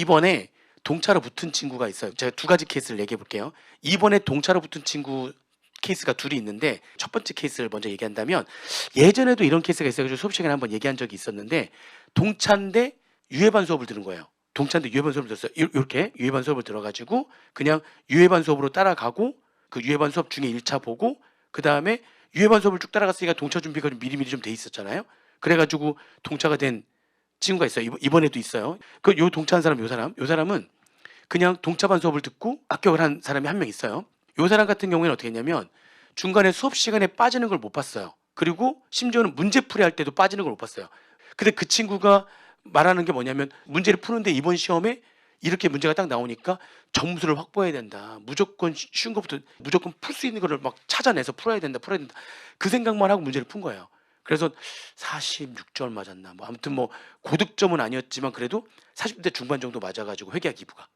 이번에 동차로 붙은 친구가 있어요. 제가 두 가지 케이스를 얘기해 볼게요. 이번에 동차로 붙은 친구 케이스가 둘이 있는데 첫 번째 케이스를 먼저 얘기한다면 예전에도 이런 케이스가 있어가지고 수업 시간에 한번 얘기한 적이 있었는데 동차인데 유해반 수업을 들은 거예요. 동차인데 유해반 수업을 들었어요. 이- 이렇게 유해반 수업을 들어가지고 그냥 유해반 수업으로 따라가고 그 유해반 수업 중에 1차 보고 그 다음에 유해반 수업을 쭉 따라갔으니까 동차 준비가 좀 미리미리 좀 돼 있었잖아요. 그래가지고 동차가 된 친구가 있어요. 이번- 이번에도 있어요. 그 요 동차한 사람 요 사람 요 사람은 그냥 동차반 수업을 듣고 합격을 한 사람이 한 명 있어요. 요 사람 같은 경우에는 어떻게 했냐면 중간에 수업 시간에 빠지는 걸 못 봤어요. 그리고 심지어는 문제 풀이 할 때도 빠지는 걸 못 봤어요. 근데 그 친구가 말하는 게 뭐냐면 문제를 푸는데 이번 시험에 이렇게 문제가 딱 나오니까 점수를 확보해야 된다. 무조건 쉬- 쉬운 것부터 무조건 풀 수 있는 거를 막 찾아내서 풀어야 된다. 풀어야 된다. 그 생각만 하고 문제를 푼 거예요. 그래서 46점 맞았나 뭐. 아무튼 뭐 고득점은 아니었지만 그래도 40대 중반 정도 맞아가지고 회계학 기부가